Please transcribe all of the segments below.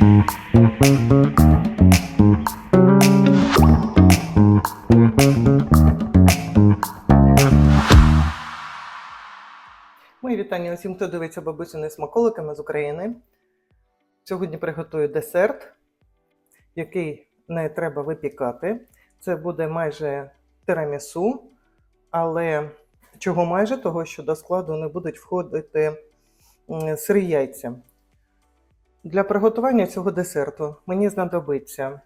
Мої вітання усім, хто дивиться бабусини смаколиками з України. Сьогодні приготую десерт, який не треба випікати. Це буде майже тирамісу, але чого майже того, що до складу не будуть входити сирі яйця. Для приготування цього десерту мені знадобиться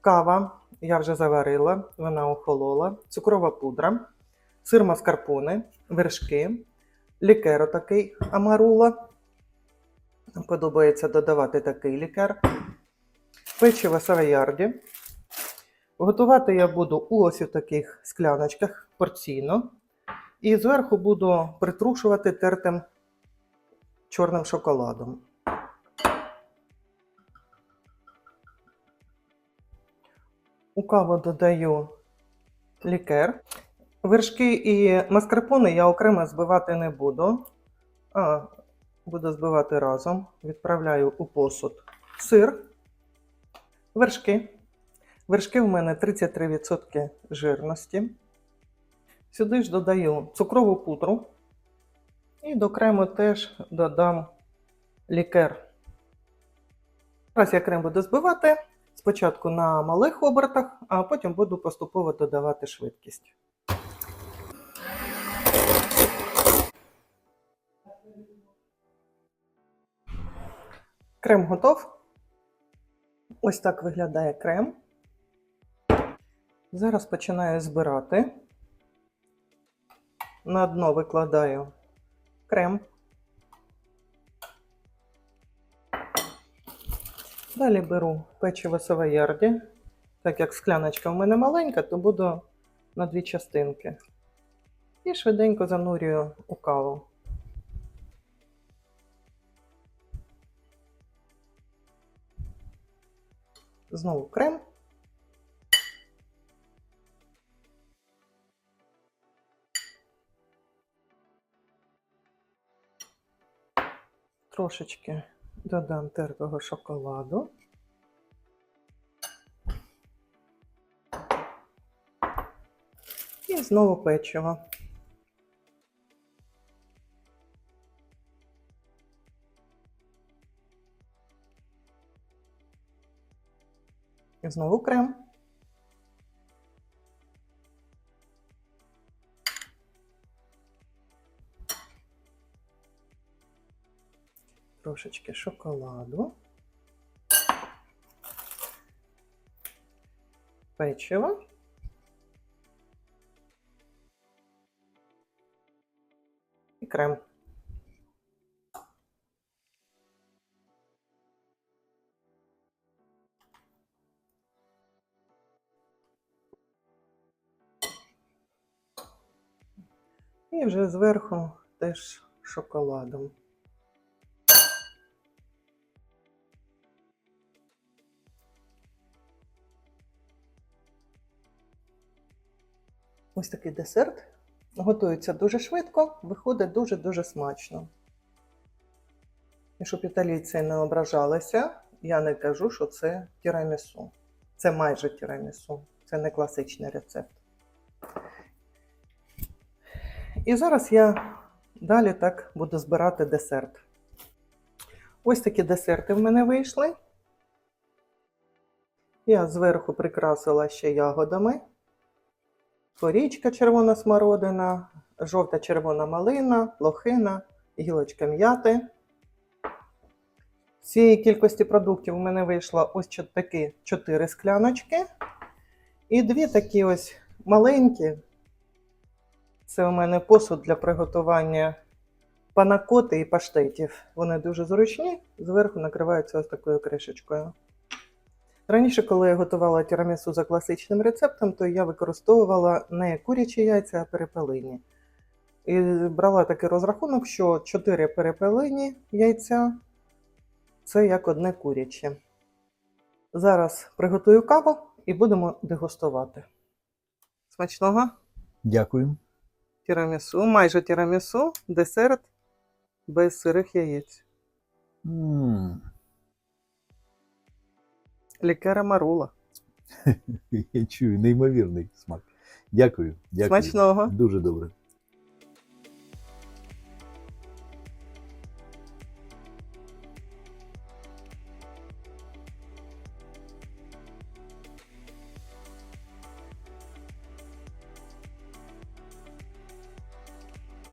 кава, я вже заварила, вона охолола, цукрова пудра, сир маскарпоне, вершки, лікер такий амарула. Подобається додавати такий лікер. Печиво савоярді. Готувати я буду у ось у таких скляночках порційно. І зверху буду притрушувати тертим чорним шоколадом. У каву додаю лікер. Вершки і маскарпоне я окремо збивати не буду, а буду збивати разом. Відправляю у посуд сир, вершки. Вершки в мене 33% жирності. Сюди ж додаю цукрову пудру. І до крему теж додам лікер. Зараз я крем буду збивати спочатку на малих обертах, а потім буду поступово додавати швидкість. Крем готов. Ось так виглядає крем. Зараз починаю збирати. На дно викладаю крем. Далі беру печиво савоярді. Так як скляночка в мене маленька, то буду на дві частинки. І швиденько занурюю у каву. Знову крем. Трошечки додам тертого шоколаду. І знову печиво. І знову крем. Трошечки шоколаду. Печиво. І крем. І вже зверху теж шоколадом. Ось такий десерт. Готується дуже швидко, виходить дуже-дуже смачно. І щоб італійці не ображалися, я не кажу, що це тірамісу. Це майже тірамісу. Це не класичний рецепт. І зараз я далі так буду збирати десерт. Ось такі десерти в мене вийшли. Я зверху прикрасила ще ягодами. Корічка червона смородина, жовта червона малина, лохина, гілочка м'яти. З цієї кількості продуктів у мене вийшло ось такі 4 скляночки. І дві такі ось маленькі. Це у мене посуд для приготування панакоти і паштетів. Вони дуже зручні, зверху накриваються ось такою кришечкою. Раніше, коли я готувала тірамісу за класичним рецептом, то я використовувала не курячі яйця, а перепелині. І брала такий розрахунок, що 4 перепелині яйця це як одне куряче. Зараз приготую каву і будемо дегустувати. Смачного Дякую. тірамісу, майже тірамісу, десерт без сирих яєць. м Лікера марула. Я чую неймовірний смак. Дякую. Дякую. Смачного. Дуже добре.